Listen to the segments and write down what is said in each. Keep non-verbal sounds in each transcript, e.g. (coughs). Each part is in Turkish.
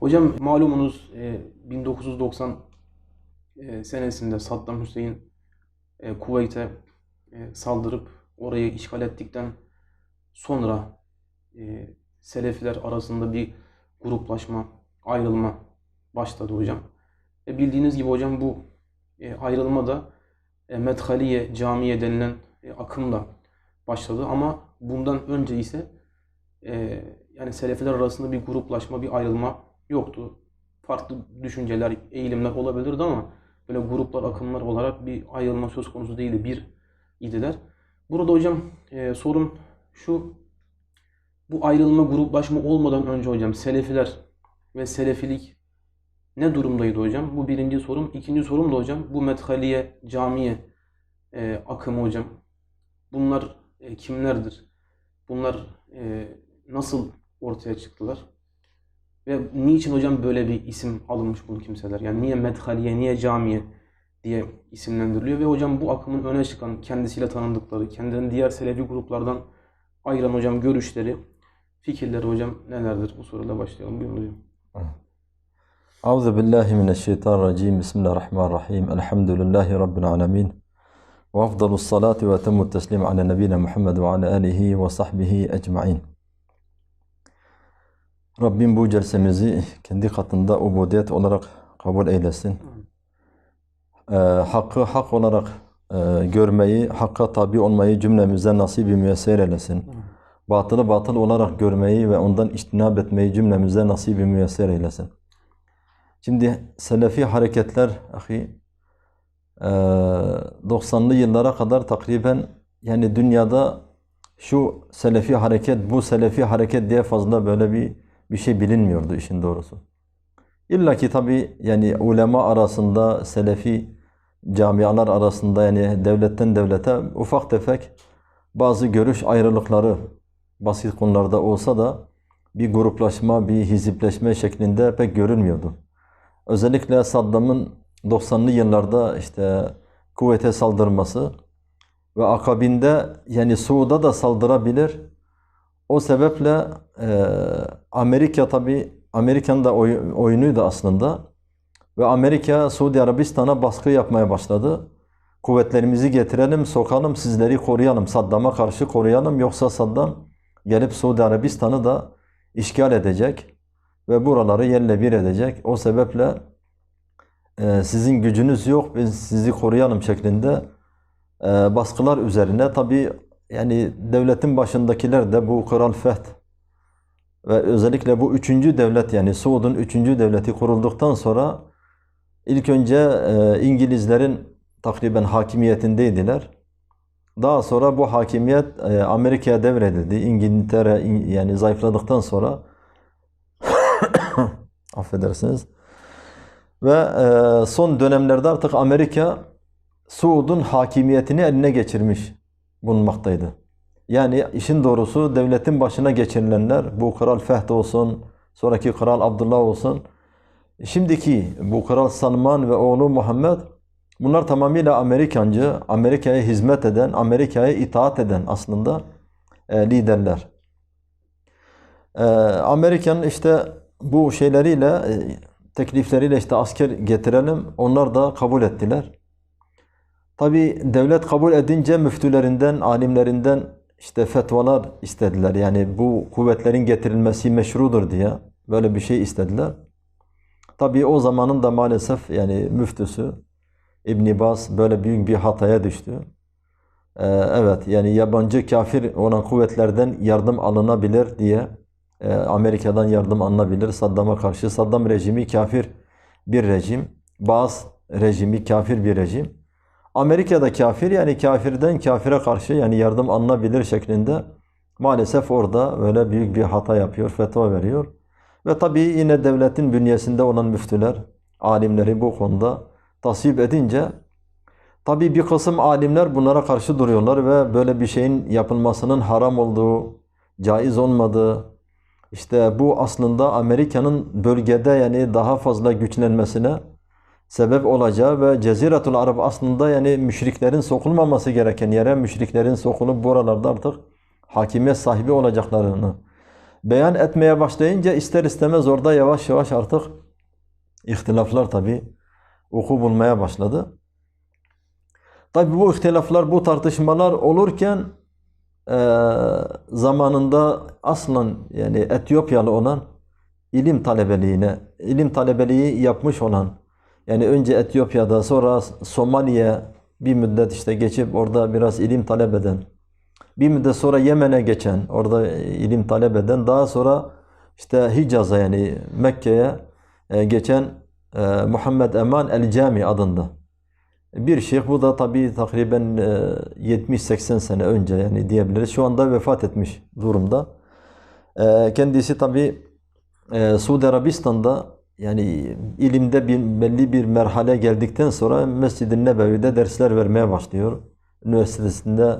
Hocam malumunuz e, 1990 e, senesinde Saddam Hüseyin e, Kuveyt'e e, saldırıp orayı işgal ettikten sonra e, Selefiler arasında bir gruplaşma, ayrılma başladı hocam. E, bildiğiniz gibi hocam bu e, ayrılma da e, Medhaliye Camiye denilen e, akımla başladı ama bundan önce ise e, yani Selefiler arasında bir gruplaşma, bir ayrılma yoktu. Farklı düşünceler, eğilimler olabilirdi ama böyle gruplar, akımlar olarak bir ayrılma söz konusu değildi. Bir idiler. Burada hocam e, sorun şu. Bu ayrılma, gruplaşma olmadan önce hocam Selefiler ve Selefilik ne durumdaydı hocam? Bu birinci sorum. İkinci sorum da hocam bu Medhaliye, Camiye e, akımı hocam. Bunlar e, kimlerdir? Bunlar e, nasıl ortaya çıktılar? Ve niçin hocam böyle bir isim alınmış bu kimseler? Yani niye Medhaliye, niye Camiye diye isimlendiriliyor? Ve hocam bu akımın öne çıkan, kendisiyle tanındıkları, kendilerini diğer Selefi gruplardan ayıran hocam görüşleri, fikirleri hocam nelerdir? Bu soruyla başlayalım. Buyurun hocam. Euzu billahi mineşşeytanirracim. Bismillahirrahmanirrahim. Elhamdülillahi rabbil alamin. Ve afdalus salati ve temmut teslim ala nebine Muhammed ve ala alihi ve sahbihi ecmaîn. Rabbim bu celsemizi kendi katında ubudiyet olarak kabul eylesin. Ee, hakkı hak olarak e, görmeyi, hakka tabi olmayı cümlemize nasibi müyesser eylesin. Batılı batıl olarak görmeyi ve ondan içtinab etmeyi cümlemize nasibi müyesser eylesin. Şimdi Selefi hareketler ahi e, 90'lı yıllara kadar takriben yani dünyada şu Selefi hareket, bu Selefi hareket diye fazla böyle bir bir şey bilinmiyordu işin doğrusu. İlla ki tabi yani ulema arasında, Selefi camialar arasında yani devletten devlete ufak tefek bazı görüş ayrılıkları basit konularda olsa da bir gruplaşma, bir hizipleşme şeklinde pek görülmüyordu. Özellikle Saddam'ın 90'lı yıllarda işte kuvvete saldırması ve akabinde yani Suud'a da saldırabilir. O sebeple e, Amerika tabi Amerika'nın da oy, oyunuydu aslında. Ve Amerika Suudi Arabistan'a baskı yapmaya başladı. Kuvvetlerimizi getirelim, sokalım, sizleri koruyalım, Saddam'a karşı koruyalım. Yoksa Saddam gelip Suudi Arabistan'ı da işgal edecek ve buraları yerle bir edecek. O sebeple e, sizin gücünüz yok, biz sizi koruyalım şeklinde e, baskılar üzerine tabi yani devletin başındakiler de bu Kral Fehd ve özellikle bu üçüncü devlet yani Suud'un üçüncü devleti kurulduktan sonra ilk önce e, İngilizlerin takriben hakimiyetindeydiler. Daha sonra bu hakimiyet e, Amerika'ya devredildi. İngiltere in- yani zayıfladıktan sonra (coughs) affedersiniz. Ve e, son dönemlerde artık Amerika Suud'un hakimiyetini eline geçirmiş bulunmaktaydı. Yani işin doğrusu devletin başına geçirilenler, bu Kral Fehd olsun, sonraki Kral Abdullah olsun, şimdiki bu Kral Salman ve oğlu Muhammed, bunlar tamamıyla Amerikancı, Amerika'ya hizmet eden, Amerika'ya itaat eden aslında e, liderler. E, Amerika'nın işte bu şeyleriyle, e, teklifleriyle işte asker getirelim, onlar da kabul ettiler. Tabi devlet kabul edince müftülerinden, alimlerinden işte fetvalar istediler. Yani bu kuvvetlerin getirilmesi meşrudur diye böyle bir şey istediler. Tabi o zamanın da maalesef yani müftüsü İbn Baz böyle büyük bir hataya düştü. Ee, evet yani yabancı kafir olan kuvvetlerden yardım alınabilir diye e, Amerika'dan yardım alınabilir Saddam'a karşı. Saddam rejimi kafir bir rejim. Baz rejimi kafir bir rejim. Amerika'da kafir yani kafirden kafire karşı yani yardım alınabilir şeklinde maalesef orada öyle büyük bir hata yapıyor, fetva veriyor. Ve tabii yine devletin bünyesinde olan müftüler, alimleri bu konuda tasvip edince tabii bir kısım alimler bunlara karşı duruyorlar ve böyle bir şeyin yapılmasının haram olduğu, caiz olmadığı, işte bu aslında Amerika'nın bölgede yani daha fazla güçlenmesine sebep olacağı ve Ceziratul Arab aslında yani müşriklerin sokulmaması gereken yere müşriklerin sokulup buralarda artık hakimiyet sahibi olacaklarını beyan etmeye başlayınca ister istemez orada yavaş yavaş artık ihtilaflar tabi vuku bulmaya başladı. Tabi bu ihtilaflar, bu tartışmalar olurken eee, zamanında aslan yani Etiyopyalı olan ilim talebeliğine, ilim talebeliği yapmış olan yani önce Etiyopya'da sonra Somali'ye bir müddet işte geçip orada biraz ilim talep eden bir müddet sonra Yemen'e geçen, orada ilim talep eden, daha sonra işte Hicaz'a yani Mekke'ye e, geçen e, Muhammed Eman El-Cami adında bir şeyh. Bu da tabii takriben e, 70-80 sene önce yani diyebiliriz. Şu anda vefat etmiş durumda. E, Kendisi tabii e, Suudi Arabistan'da yani ilimde bir, belli bir merhale geldikten sonra Mescid-i Nebevi'de dersler vermeye başlıyor. Üniversitesinde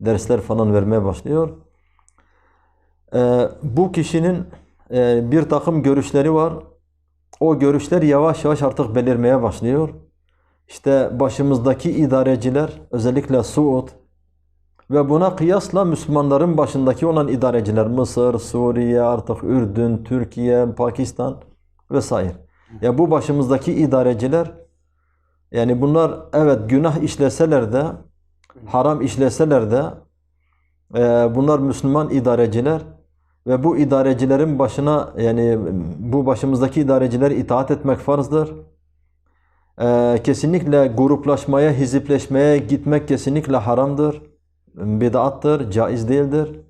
dersler falan vermeye başlıyor. Ee, bu kişinin e, bir takım görüşleri var. O görüşler yavaş yavaş artık belirmeye başlıyor. İşte başımızdaki idareciler, özellikle Suud ve buna kıyasla Müslümanların başındaki olan idareciler, Mısır, Suriye, artık Ürdün, Türkiye, Pakistan vesaire. Ya bu başımızdaki idareciler, yani bunlar evet günah işleseler de, haram işleseler de e, bunlar Müslüman idareciler ve bu idarecilerin başına yani bu başımızdaki idareciler itaat etmek farzdır. E, kesinlikle gruplaşmaya, hizipleşmeye gitmek kesinlikle haramdır. Bid'attır, caiz değildir.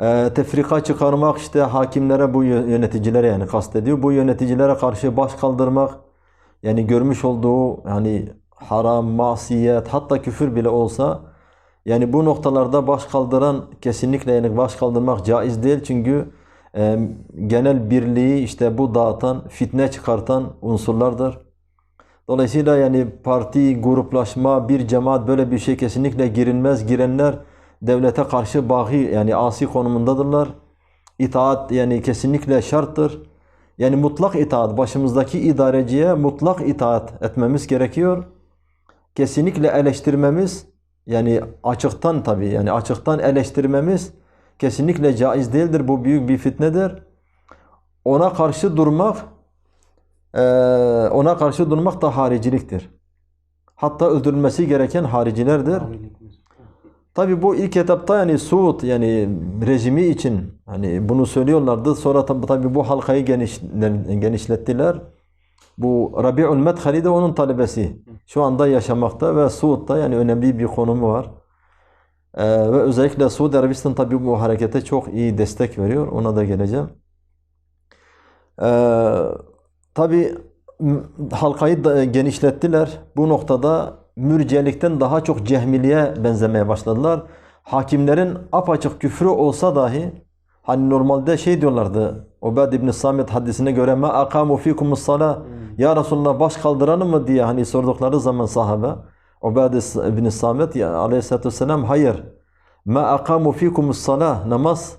E, tefrika çıkarmak işte hakimlere bu yöneticilere yani kastediyor. Bu yöneticilere karşı baş kaldırmak yani görmüş olduğu yani haram, masiyet hatta küfür bile olsa yani bu noktalarda baş kaldıran kesinlikle yani baş kaldırmak caiz değil çünkü e, genel birliği işte bu dağıtan, fitne çıkartan unsurlardır. Dolayısıyla yani parti, gruplaşma, bir cemaat böyle bir şey kesinlikle girilmez. Girenler devlete karşı bahi yani asi konumundadırlar. İtaat yani kesinlikle şarttır. Yani mutlak itaat, başımızdaki idareciye mutlak itaat etmemiz gerekiyor. Kesinlikle eleştirmemiz, yani açıktan tabii, yani açıktan eleştirmemiz kesinlikle caiz değildir. Bu büyük bir fitnedir. Ona karşı durmak, eee, ona karşı durmak da hariciliktir. Hatta öldürülmesi gereken haricilerdir. Tabi bu ilk etapta yani Suud yani rejimi için hani bunu söylüyorlardı. Sonra tabi, bu halkayı geniş, genişlettiler. Bu Rabi'ül Medhali de onun talebesi. Şu anda yaşamakta ve Suud'da yani önemli bir konumu var. Ee, ve özellikle Suudi Arabistan tabi bu harekete çok iyi destek veriyor. Ona da geleceğim. Ee, tabi halkayı da genişlettiler. Bu noktada mürciyelikten daha çok cehmiliğe benzemeye başladılar. Hakimlerin apaçık küfrü olsa dahi hani normalde şey diyorlardı Ubad ibn Samit hadisine göre ma akamu fikumus sala ya Resulullah baş kaldıranı mı? diye hani sordukları zaman sahabe Ubad ibn Samit ya aleyhissalatü vesselam hayır. Ma akamu fikumus sala namaz.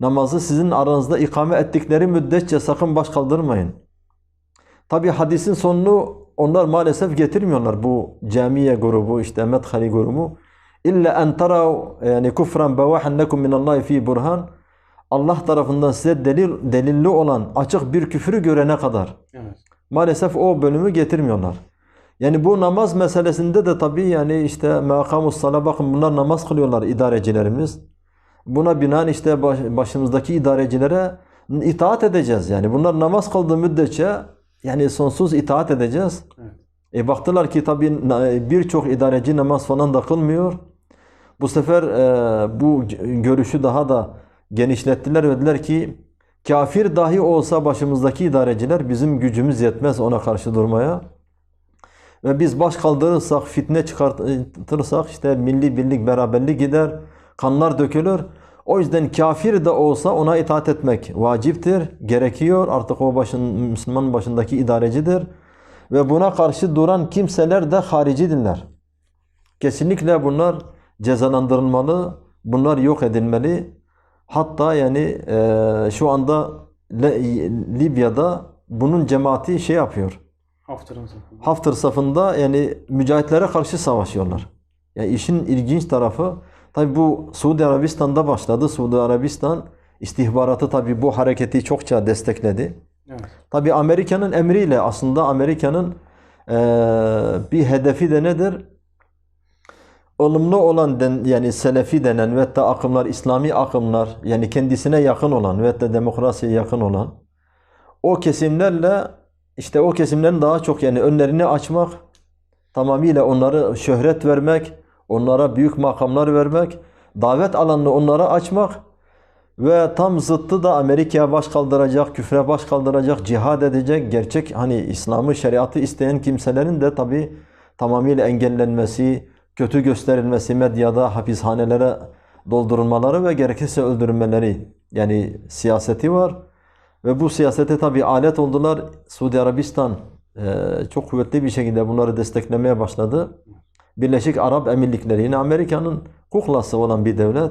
Namazı sizin aranızda ikame ettikleri müddetçe sakın baş kaldırmayın. Tabi hadisin sonunu onlar maalesef getirmiyorlar bu camiye grubu işte medhali grubu. İlla en tarav yani kufran bevahan lekum minallahi fi burhan. Allah tarafından size delil delilli olan açık bir küfürü görene kadar. Evet. Maalesef o bölümü getirmiyorlar. Yani bu namaz meselesinde de tabii yani işte makamus sala bakın bunlar namaz kılıyorlar idarecilerimiz. Buna binaen işte baş, başımızdaki idarecilere itaat edeceğiz. Yani bunlar namaz kıldığı müddetçe yani sonsuz itaat edeceğiz. Evet. E baktılar ki tabii birçok idareci namaz falan da kılmıyor. Bu sefer e, bu görüşü daha da genişlettiler ve dediler ki kafir dahi olsa başımızdaki idareciler bizim gücümüz yetmez ona karşı durmaya. Ve biz baş kaldırırsak, fitne çıkartırsak işte milli birlik, beraberlik gider, kanlar dökülür. O yüzden kafir de olsa ona itaat etmek vaciptir, gerekiyor. Artık o başın, Müslüman başındaki idarecidir. Ve buna karşı duran kimseler de haricidirler. Kesinlikle bunlar cezalandırılmalı, bunlar yok edilmeli. Hatta yani e, şu anda Libya'da bunun cemaati şey yapıyor. Haftarın safında. Hafter safında yani mücahitlere karşı savaşıyorlar. Yani işin ilginç tarafı tabi bu Suudi Arabistan'da başladı. Suudi Arabistan istihbaratı tabii bu hareketi çokça destekledi. Evet. Tabii Amerika'nın emriyle aslında Amerika'nın eee, bir hedefi de nedir? Olumlu olan den, yani Selefi denen ve da akımlar, İslami akımlar yani kendisine yakın olan ve da demokrasiye yakın olan o kesimlerle işte o kesimlerin daha çok yani önlerini açmak, tamamıyla onları şöhret vermek, onlara büyük makamlar vermek, davet alanını onlara açmak ve tam zıttı da Amerika'ya baş kaldıracak, küfre baş kaldıracak, cihad edecek, gerçek hani İslam'ı, şeriatı isteyen kimselerin de tabi tamamıyla engellenmesi, kötü gösterilmesi, medyada hapishanelere doldurulmaları ve gerekirse öldürülmeleri yani siyaseti var. Ve bu siyasete tabi alet oldular. Suudi Arabistan çok kuvvetli bir şekilde bunları desteklemeye başladı. Birleşik Arap Emirlikleri yine Amerika'nın kuklası olan bir devlet.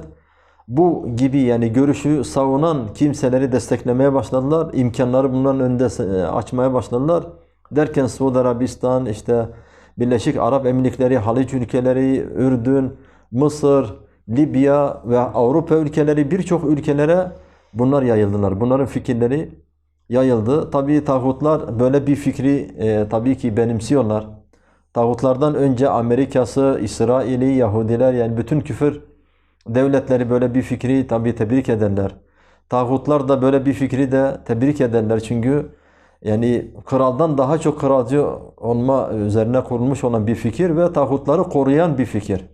Bu gibi yani görüşü savunan kimseleri desteklemeye başladılar. İmkanları bunların önünde e, açmaya başladılar. Derken Suudi Arabistan, işte Birleşik Arap Emirlikleri, Haliç ülkeleri, Ürdün, Mısır, Libya ve Avrupa ülkeleri birçok ülkelere bunlar yayıldılar. Bunların fikirleri yayıldı. Tabii tağutlar böyle bir fikri e, tabii ki benimsiyorlar. Tağutlardan önce Amerika'sı, İsrail'i, Yahudiler yani bütün küfür devletleri böyle bir fikri tabii tebrik ederler. Tağutlar da böyle bir fikri de tebrik ederler. Çünkü yani kraldan daha çok kralcı olma üzerine kurulmuş olan bir fikir ve tağutları koruyan bir fikir.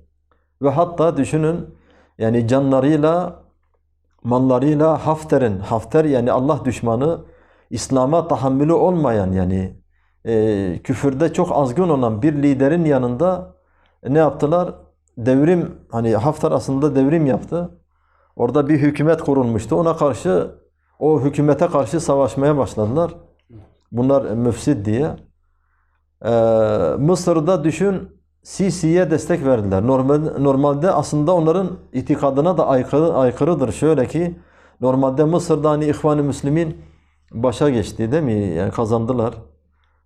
Ve hatta düşünün yani canlarıyla mallarıyla Hafter'in, Hafter yani Allah düşmanı, İslam'a tahammülü olmayan yani e, küfürde çok azgın olan bir liderin yanında ne yaptılar? Devrim, hani Hafter aslında devrim yaptı. Orada bir hükümet kurulmuştu. Ona karşı, o hükümete karşı savaşmaya başladılar. Bunlar müfsid diye. Ee, Mısır'da düşün Sisi'ye destek verdiler. Normal, normalde aslında onların itikadına da aykırı, aykırıdır. Şöyle ki normalde Mısır'da hani İhvan-ı Müslümin başa geçti değil mi? Yani kazandılar.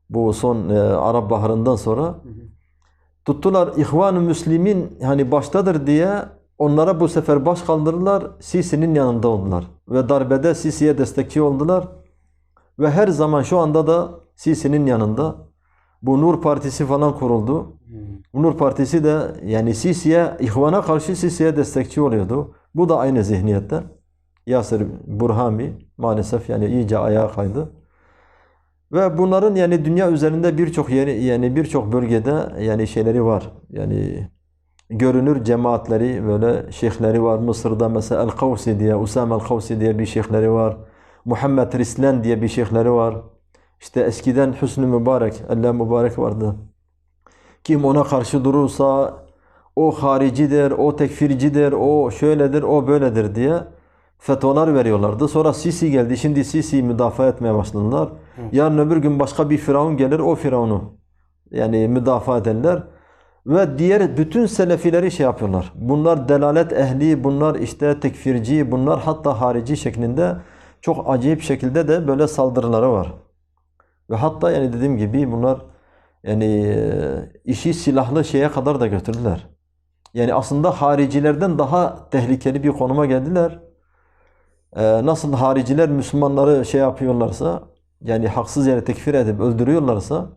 Bu son e, Arap Baharı'ndan sonra. Tuttular İhvan-ı Müslümin hani baştadır diye onlara bu sefer baş kaldırdılar. Sisi'nin yanında oldular. Ve darbede Sisi'ye destekçi oldular. Ve her zaman şu anda da Sisi'nin yanında. Bu Nur Partisi falan kuruldu. Hmm. Nur Partisi de yani Sisi'ye, İhvan'a karşı Sisi'ye destekçi oluyordu. Bu da aynı zihniyetten. Yasir Burhami maalesef yani iyice ayağa kaydı. Ve bunların yani dünya üzerinde birçok yeri yani birçok bölgede yani şeyleri var. Yani görünür cemaatleri böyle şeyhleri var. Mısır'da mesela El-Kavsi diye, Usam El-Kavsi diye bir şeyhleri var. Muhammed Rislen diye bir şeyhleri var. İşte eskiden Hüsnü Mübarek, Allah Mübarek vardı. Kim ona karşı durursa o haricidir, o tekfircidir, o şöyledir, o böyledir diye fetvalar veriyorlardı. Sonra Sisi geldi. Şimdi Sisi'yi müdafaa etmeye başladılar. Yarın öbür gün başka bir firavun gelir, o firavunu yani müdafaa ederler. Ve diğer bütün selefileri şey yapıyorlar. Bunlar delalet ehli, bunlar işte tekfirci, bunlar hatta harici şeklinde çok acayip şekilde de böyle saldırıları var. Ve hatta yani dediğim gibi bunlar yani e, işi silahlı şeye kadar da götürdüler. Yani aslında haricilerden daha tehlikeli bir konuma geldiler. Ee, nasıl hariciler Müslümanları şey yapıyorlarsa yani haksız yere tekfir edip öldürüyorlarsa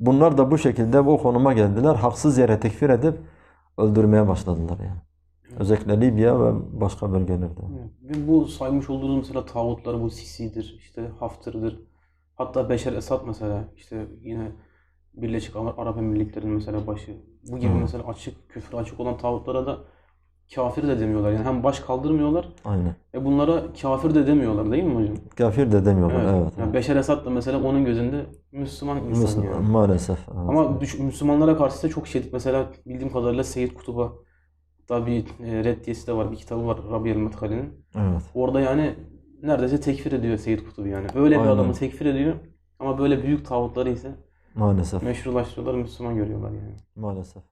bunlar da bu şekilde bu konuma geldiler. Haksız yere tekfir edip öldürmeye başladılar yani. Özellikle Libya ve başka bölgelerde. Ve bu saymış olduğunuz mesela tağutlar bu Sisi'dir, işte Hafter'dır. Hatta Beşer Esad mesela işte yine Birleşik Arap Arap Emirlikleri'nin mesela başı. Bu gibi Hı. mesela açık, küfür açık olan tağutlara da kafir de demiyorlar. Yani hem baş kaldırmıyorlar Aynen. ve bunlara kafir de demiyorlar değil mi hocam? Kafir de demiyorlar. Evet. Evet. Yani Beşer Esad da mesela onun gözünde Müslüman insan Müslüman- yani. Maalesef. evet. Ama düş- Müslümanlara karşı da çok şiddet. Mesela bildiğim kadarıyla Seyyid Kutub'a da bir e, reddiyesi de var. Bir kitabı var Rabi el-Medhali'nin. Evet. Orada yani neredeyse tekfir ediyor Seyyid Kutub yani. Öyle bir Aynen. adamı tekfir ediyor ama böyle büyük tağutları ise Maalesef. meşrulaştırıyorlar, Müslüman görüyorlar yani. Maalesef.